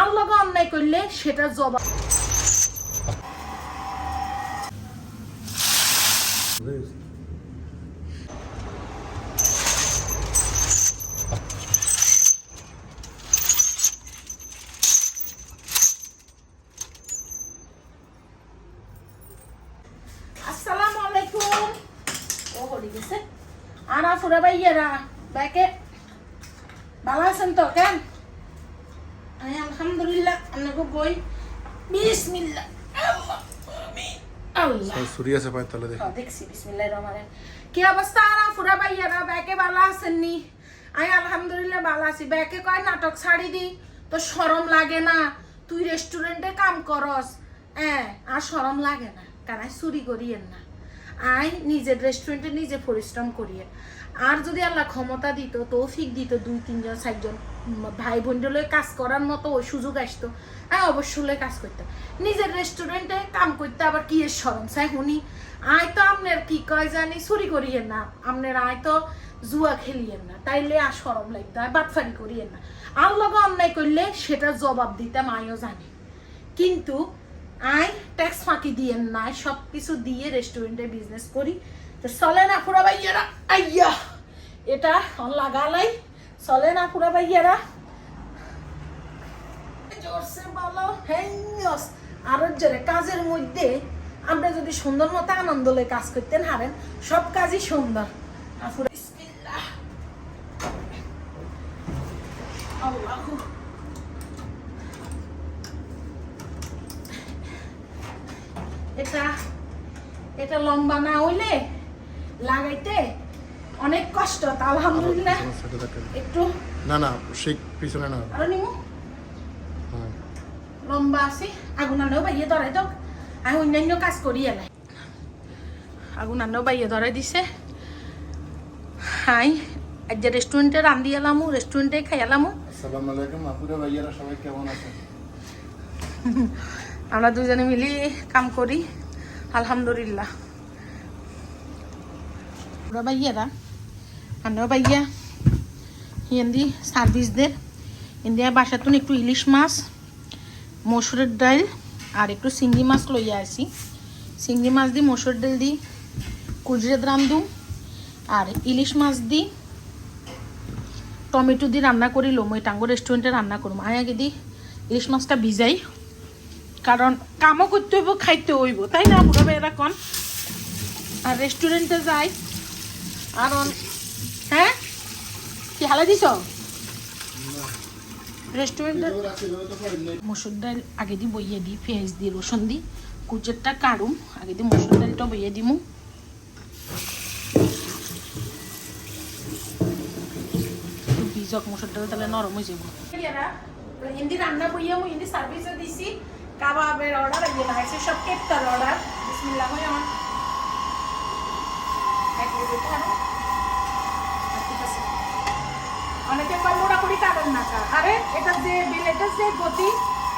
আল্লাহ অন্যায় করলে সেটা জবাব আলাইকুম ও হলি গেছে আনা ফুরা ভাইয়েরা ব্যাকে ভালো আছেন তো কেন আমি আলহামদুলিল্লাহ আপনাকে বই বিসমিল্লাহ আল্লাহ আমিন। আল্লাহ আছে তলে দেখি। দেখছি বিসমিল্লাহ রহমান কি অবস্থা ফুরা ভাইয়ারা ব্যাকে ভালো আলহামদুলিল্লাহ ভালো আছি। ব্যাকে কয় নাটক ছাড়ি দি? তো শরম লাগে না। তুই রেস্টুরেন্টে কাম করস। হ্যাঁ আর শরম লাগে না। কারণ চুরি করিয়েন না। আই নিজের রেস্টুরেন্টে নিজে পরিশ্রম করিয়ে আর যদি আল্লাহ ক্ষমতা দিত, তৌফিক দিত দুই, তিনজন, চারজন ভাই বোনগুলো কাজ করার মতো ওই সুযোগ আসতো। হ্যাঁ অবশ্যই কাজ করতাম নিজের রেস্টুরেন্টে কাম করতে আবার কি এর সরম চাই শুনি আয় তো আপনার কি কয় জানি, চুরি করিয়েন না। আপনার আয় তো জুয়া খেলিয়েন না। তাইলে আর সরম লাগতো, আর বাটফারি করিয়েন না। আল্লাহ অন্যায় করলে সেটা জবাব দিতাম আমিও জানি। কিন্তু আই ট্যাক্স ফাঁকি দিয়েন না সব কিছু দিয়ে রেস্টুরেন্টে বিজনেস করি। তো চলে না পুরা ভাইয়ারা আইয়া, এটা লাগালাই। চলে না পুরা ভাইয়ারা? জোরসে বলো। হেঙ্গস আরও জোরে। কাজের মধ্যে আমরা যদি সুন্দর মতো আনন্দ লয়ে কাজ করতেন হারেন সব কাজই সুন্দর। আল্লাহু। এটা এটা লম্বা না হইলে লাগাইতে অনেক কষ্ট তা আলহামদুলিল্লাহ। একটু। না না সেই পিছনে না। আরও নিমু। হ্যাঁ। লম্বা আছে আগুন আনেও বাইয়ে ধরাই দাও আমি অন্যান্য কাজ করি এলাই। আগুন আনেও বাইয়ে ধরাই দিছে। হাই আজ যে রেস্টুরেন্টে রান্ধি এলামু রেস্টুরেন্টে খাই এলামু। আসসালামু আলাইকুম আপুরা ভাইয়ারা সবাই কেমন আছেন? আমরা দুজনে মিলি কাম করি আলহামদুলিল্লাহ। ওরা বাইয়ারা আনেও বাইয়া হিন্দি সার্ভিসদের। ইন্ডিয়া বাসাতুন একটু ইলিশ মাছ, মসুরের ডাল আর একটু চিংড়ি মাছ লইয়া আসি। চিংড়ি মাছ দি, মসুর ডাল দি কুজরেদ রান্ধু আর ইলিশ মাছ দি, টমেটো দিয়ে রান্না করি লোমই টাঙ্গো রেস্টুরেন্টে রান্না করব আগে দি ইলিশ মাছটা ভিজাই। কারণ কামও করতে হইব, খাইতে হইব। তাই না ভাইয়েরা কন? আর রেস্টুরেন্টে যাই। অন- হ্যাঁ? কি হালে দিছ? রেস্টুরেন্টে মসুর ডাল আগে দিয়ে বইয়ে দিই পেঁয়াজ দিয়ে রসুন দিই কুচেরটা কাড়ুম আগে দিয়ে মসুর ডালটা বইয়ে দিমু। একটু ভিজক মসুর ডাল তাহলে নরম হয়ে যাব। হিন্দি রান্না বইয়া মু হিন্দি সার্ভিসও দিছি কাবাবের অর্ডার ইয়ে লাগছে সব কেকটার অর্ডার বিসমিল্লাহ হয় আমার। এক মিনিট অনেকে কয় মোড়ামুড়ি কাটেন না কা আরে, এটা যে বিল এটা যে গতি,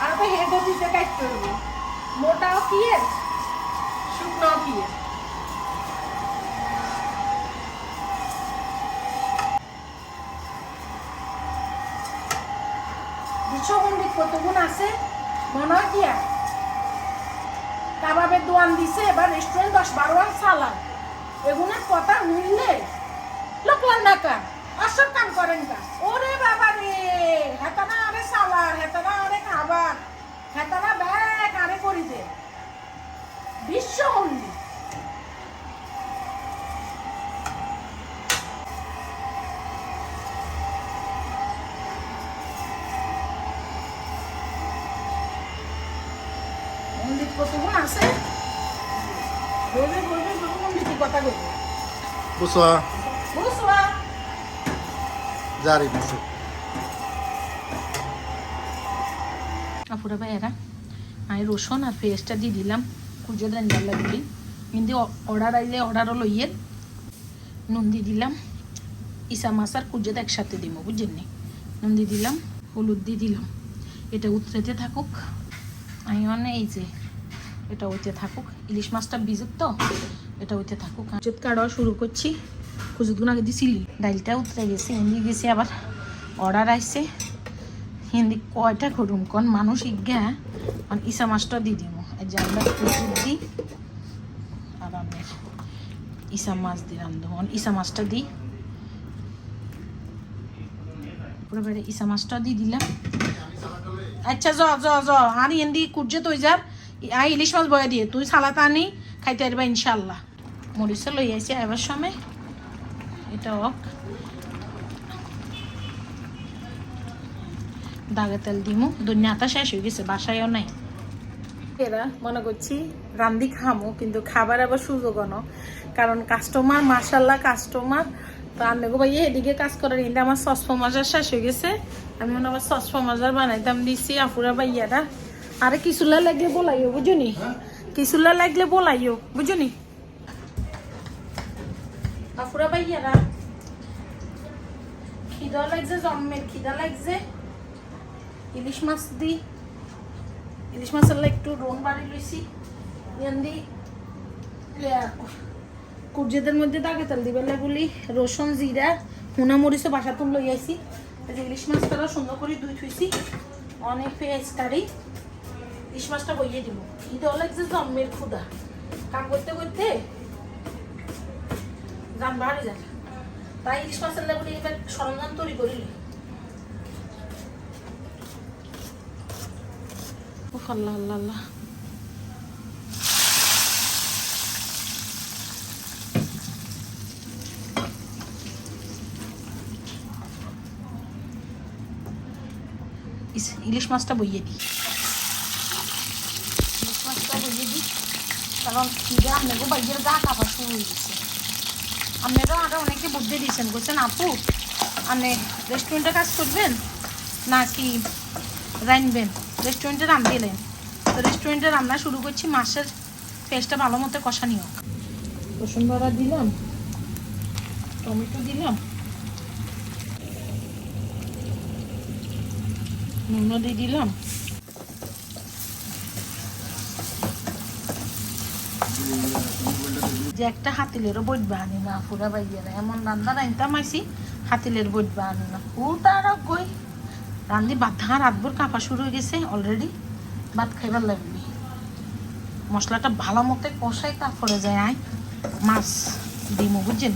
আর তো হে গতিতে কাটতে হবে মোটাও কি শুকনো কি বিশ্বমন্দির কতগুণ আছে? মনে হয় কি আর? কাবাবের দোয়ান দিছে, এবার রেস্টুরেন্ট দশ বারো আন সালান এগুলোর কথা শুনলে লোকলাম না কা কাম করেন কা ওরে বাবা রে হেতানা আরে সালার হেতানা আরে খাবার হেতানা ব্যাগ আরে করিতে বিশ্ব মন্দির মন্দির কতগুণ আছে? বলবে বলবে বলবে মন্দির কথা বলবে? বুসা বুঝবা জারি দিছে আপুরা ভাইয়েরা, আমি রসুন আর পেঁয়াজটা দিয়ে দিলাম। কুজো দেন লাগলি কিন্তু অর্ডার আইলে অর্ডারও লইয়ের নুন দিয়ে দিলাম। ইসা মাছ আর কুজোটা একসাথে দিব বুঝছেন নি? নুন দিয়ে দিলাম, হলুদ দিয়ে দিলাম। এটা উতরেতে থাকুক। আমি মানে এই যে, এটা ওইতে থাকুক। ইলিশ মাছটা ভিজুক তো, এটা ওইতে থাকুক। কাটাও শুরু করছি। কুচুতগুলো আগে দিছিলি। ডালটা উতরে গেছে, এমনি গেছে আবার। অর্ডার আইছে। হিন্দি কয়টা করুম কোন মানুষ ইজ্ঞা মানে ইসা মাছটা দি দিব যে আমরা কুচুর দিই আর আমি ইসা মাছ দি রান্ধব। ইসা মাছটা দিই পুরো বেড়ে ইসা মাছটা দিয়ে দিলাম। আচ্ছা জ জ জ। আর হিন্দি কুটছে তুই যার আই ইলিশ মাছ বয়া দিয়ে। তুই সালাত আনি, খাইতে পারবা ইনশাল্লাহ মরিচা লই আইছে এবার সময়। হোক দাগে তেল দিমু। দুনিয়াটা শেষ হয়ে গেছে, বাসায়ও নাই। এরা, মনে করছি রান্দি খামো, কিন্তু খাবার আবার সুযোগ ন। কারণ কাস্টমার মার্শাল্লাহ কাস্টমার তো আন্নাগো ভাই এদিকে কাজ করার কিন্তু আমার সসফ মাজার শেষ হয়ে গেছে। আমি মনে আবার সসফ মাজার বানাইতাম, দিছি আফুরা ভাইয়ারা। আরে কিছুলা লাগলে বলাইও, বুঝুনি? কিছুলা লাগলে বলাইও, বুঝুনি? আফুরা ভাইয়ারা খিদা লাগছে জন্মের খিদা লাগছে। ইলিশ মাছ দি। ইলিশ মাছাল্লা একটু রোন বাড়ি লইছি। ইয়ান্দি কুর্জেদের মধ্যে দাগে তেল দিবে বলি রসুন, জিরা হুনা মরিচও বাসা তুল লই আইছি। ইলিশ মাছটা সুন্দর করে ধুই থুইছি। অনেক পেঁয়াজ কারি ইলিশ মাছটা বইয়ে দিব। ঈদ যে জন্মের ক্ষুদা কাম করতে করতে যান বাড়ি যান তাই ইলিশ মাছের বলি এবার সরঞ্জাম তৈরি উফ আল্লাহ আল্লাহ আল্লাহ। ইলিশ মাছটা বইয়ে দিই। ইলিশ মাছটা বইয়ে দিই কারণ খিদে আপনাকে বাইয়ের গা কাপড় শুরু হয়ে গেছে। আপনারাও আরও অনেকে বুদ্ধি দিয়েছেন। বলছেন, আপু, আপনি রেস্টুরেন্টে কাজ করবেন নাকি রানবেন রেস্টুরেন্টে রান দিলেন তো রেস্টুরেন্টে রান্না শুরু করছি, মাছের ফেসটা ভালো মতো কষানি হোক। রসুন বাড়া দিলাম, টমেটো দিলাম, নুনও দিয়ে দিলাম। একটা হাতিলেরও বইটবা আনি না পুরা বাইয়ে না এমন রান্না রান্তাম মাইছি হাতিলের বইটবা আনি না। ও তার কই? রান্ধি বাধা রাতভর কাঁপা শুরু হয়ে গেছে অলরেডি ভাত খাইবার লাগবে। মশলাটা ভালো মতো কষাই তারপরে যায়, আয়, মাছ ডিমো বুঝছেন?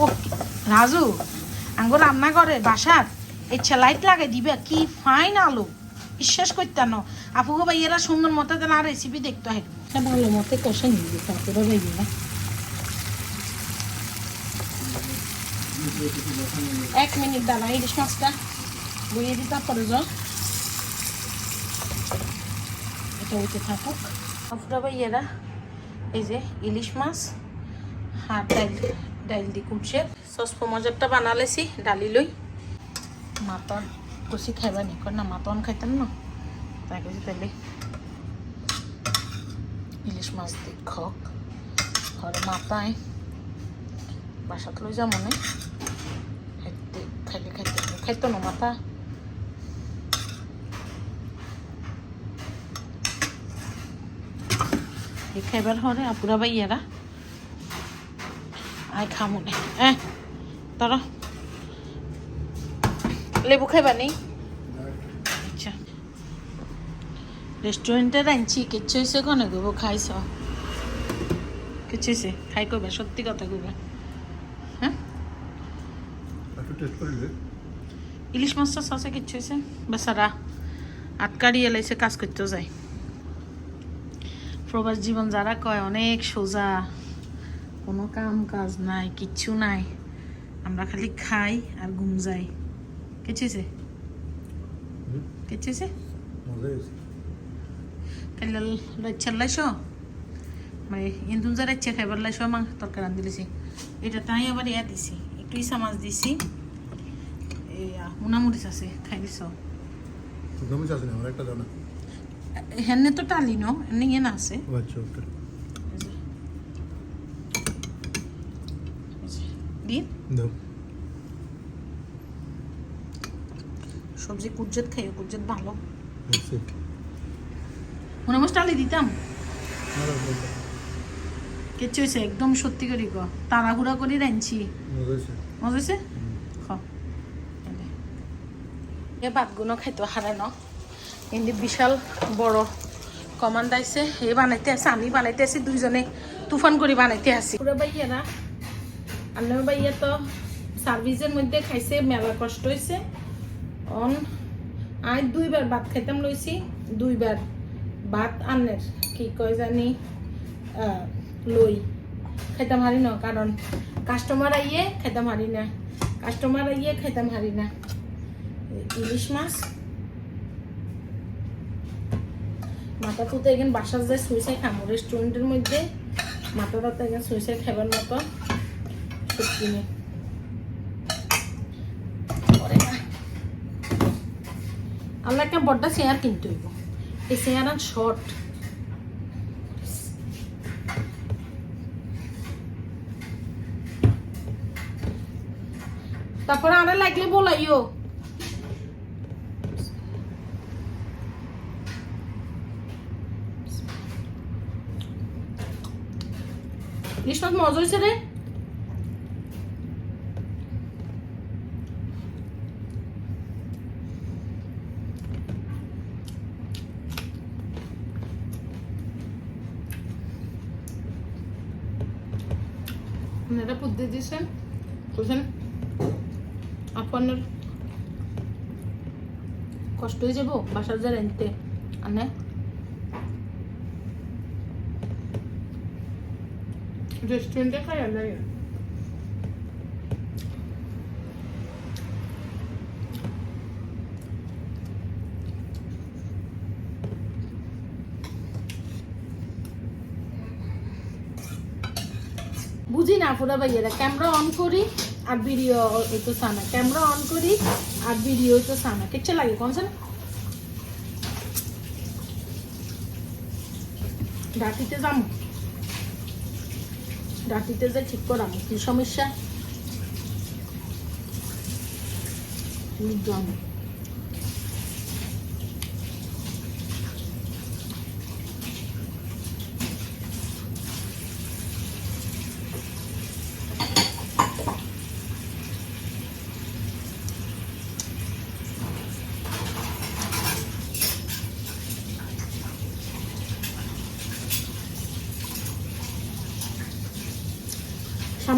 ও রাজু আঙ্গো রান্না করে, বাসার। এই লাইট লাগাই দিবে, কি ফাইন আলো। বিশ্বাস করতে না গো ভাইয়েরা সুন্দর মতো আর রেসিপি দেখতে হয়। এটা ভালো মতো কষে নিবি তারপরে ভাইয়েরা এক মিনিট দাঁড়া ইলিশ মাছটা বইয়ে দিই তারপরে যাও এটা হইতে থাকুক আপুরা ভাইয়েরা এই যে ইলিশ মাছ আর ডাইল ডাইল দি কুটছে সসপো মজারটা বানালেছি ডালি লই মাতন কুচি খাইবা নি না মাতন খাইতেন না তাই কইছি তাইলে ইলিশ মাছ দি খক। ঘরে মাতায় বাসাত লই যা মনে। খাইতে খাইলে খাইতে খাইতো না মাথা? খাইবার হরে আপুরা ভাইয়ারা আই খামুনে এ তারা লেবু খাইবা নেই আচ্ছা রেস্টুরেন্টে রাঁধছি কিচ্ছু হয়েছে কনে গব খাইছ? কিচ্ছু হয়েছে খাই কইবা সত্যি কথা কইবা। হ্যাঁ? ইলিশ মাছটা সসে কিচ্ছু হয়েছে বেচারা আটকারি এলাইছে কাজ করতেও যায়। প্রবাস জীবন যারা কয় অনেক সোজা। কোনো কাম কাজ নাই কিচ্ছু নাই। আমরা খালি খাই আর ঘুম যাই। কিছু হয়েছে মজা হয়েছে লাইছো মানে ইন্দুন যারা ইচ্ছা খাইবার লাইছো মাং তরকারি রান দিলেছি এটা তাই আবার ইয়া দিছি একটু ইসা মাছ দিছি মুনামরিচ আছে খাই দিছ হেনে তো টালি ন এমনি ইয়ে না আছে দিন সবজি কুজ্জত খাইও কুজ্জত ভালো মনে মাছ দিতাম। না, না, হয়েছে একদম সত্যি করি গ তাড়াহুড়া করে রাঁধছি। মজা হয়েছে এ ভাতগুলো খাইতে হারে ন। কিন্তু বিশাল বড় কমান্ড আইছে এই বানাইতে আছে আমি বানাইতে আছি দুইজনে তুফান করে বানাইতে আছি। পুরো ভাইয়ারা আন্নার ভাইয়া তো সার্ভিসের মধ্যে খাইছে মেলা কষ্ট হয়েছে অন আজ দুইবার ভাত খাইতাম লইছি দুইবার। ভাত আনের কি কয় জানি লই। খাইতাম হারি না কারণ কাস্টমার আইয়ে খাইতাম হারি না। কাস্টমার আইয়ে খাইতাম হারি না। ইলিশ মাছ? মাথা তো এখানে বাসার যায় সুইসাই খামো রেস্টুরেন্টের মধ্যে। মাথাটা তো এখানে সুইসাই খাবার মতো। সত্যি নেই একটা বড্ডা চেয়ার কিনতে হইব এই আর শর্ট তারপরে আরে লাগলে বলাইও। মাছ মজা হয়েছে রে আপনারা বুদ্ধি দিয়েছেন বুঝছেন? আপনার কষ্ট হয়ে যাব বাসার যা রেনতে আনে। রেস্টুরেন্টে খাই আল্লাহ বুঝি না পুরা ভাইয়েরা ক্যামেরা অন করি আর ভিডিও তো সানা। ক্যামেরা অন করি আর ভিডিও তো সানা। কিচ্ছে লাগে কোন সানা? ডাটিতে যাম ডাটিতে যাই ঠিক করাম কি সমস্যা? বুঝলাম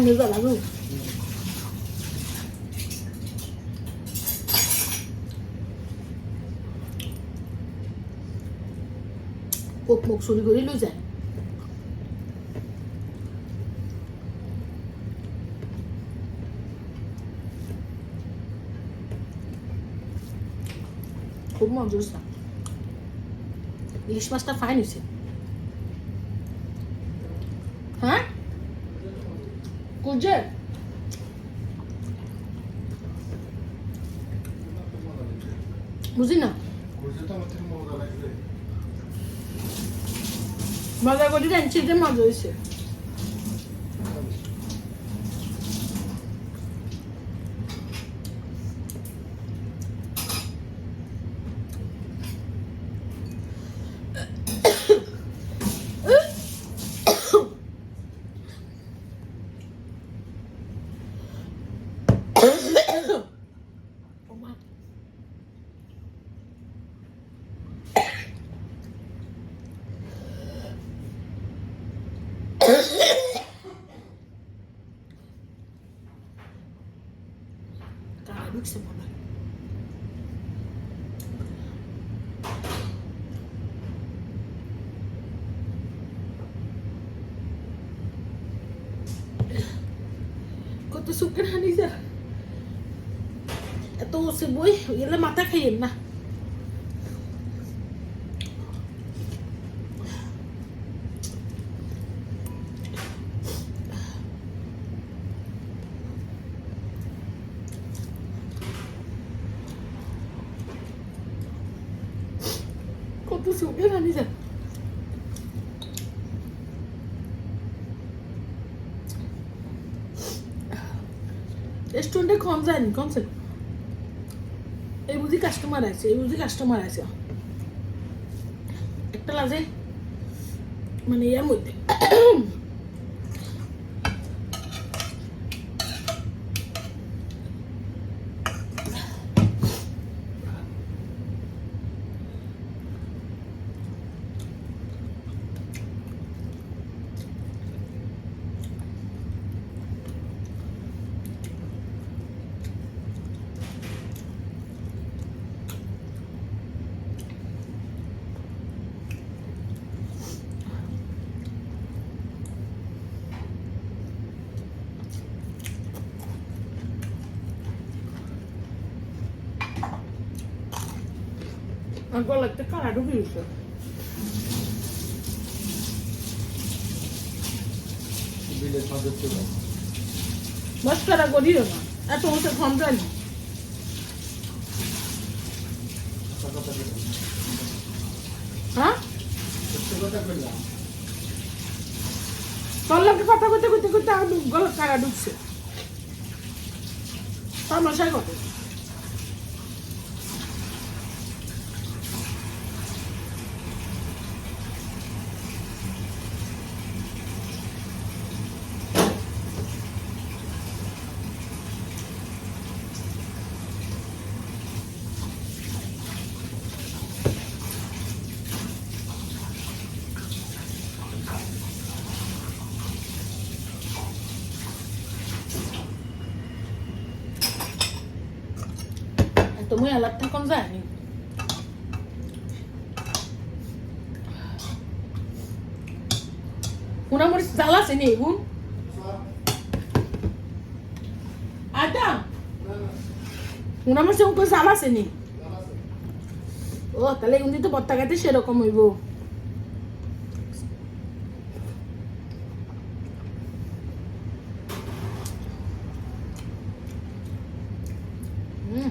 সামনে যা লাগু কোক মুখ চুরি করে লৈ যায় খুব মজা হয়েছে ইলিশ মাছটা ফাইন হয়েছে হ্যাঁ কুজে বুঝি না মজা করে জানছি যে মজা হয়েছে Oh my. Cara, ঢুকছে মনে হয়। কত সুখের হানি যা এত সে বই এলে মাথা খাইয়েন না কত সুখের হানি যা যায়নি কমছে এই বুঝি কাস্টমার আছে, এই বুঝি কাস্টমার আছে। একটা লাজে মানে ইয়ার মধ্যে। আর গলাতে কারা ঢুকে গেছে মস্করা করিও না এত হ্যাঁ তোর লোকে কথা কইতে কইতে আর গলা কারা ঢুকছে সমস্যা কত তুমি এলাক থাকুন যায়নি পুনামরিচ জাল আছে নি এগুন আদা পুনামরিচ ওকে জাল আছে নি ও তাহলে এগুন দিতে বত্তা খাইতে সেরকম হইব হুম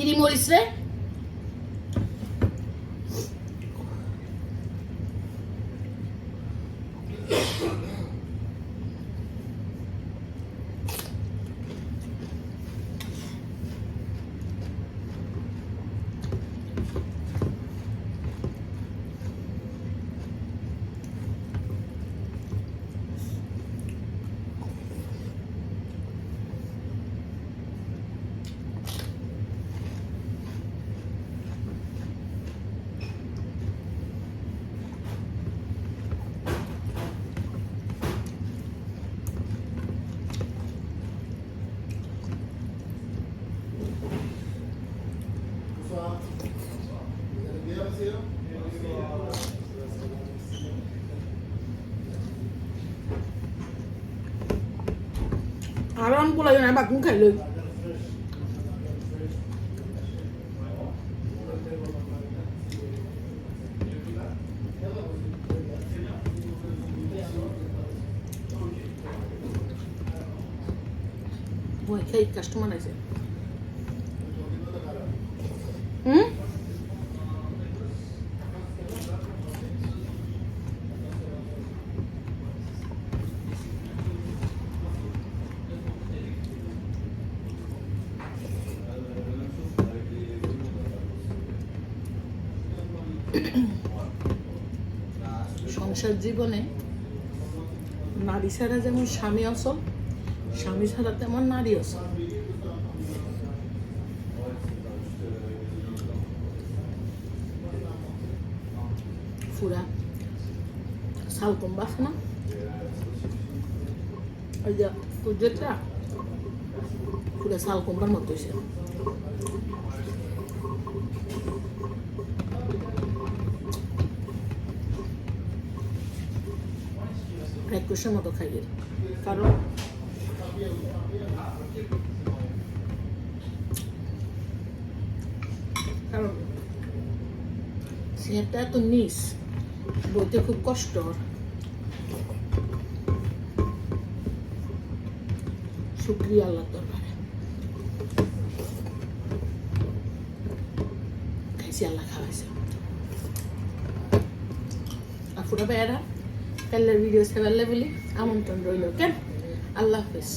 ইরি মরিচ রে আরাম পোলাই না বাকুন খাই লই ভয় খাই কাস্টমার আছে হুম সংসার জীবনে নারী ছাড়া যেমন স্বামী আসল স্বামী ছাড়া তেমন নারী আসল ফুরা শালকম বাস না ওই যে কুজেটা পুরা শালকমবার মতো একুশের মতো খাইয়ে কারণ কারণ এত নিস বলতে খুব কষ্ট। শুক্রিয়া আল্লাহ দরবারে। খাইছি, আল্লাহ খাওয়াইছে। আর আপুরা বেড়া কালের ভিডিও সেভার বলি আমন্ত্রণ রইল কেন আল্লাহ হাফিজ।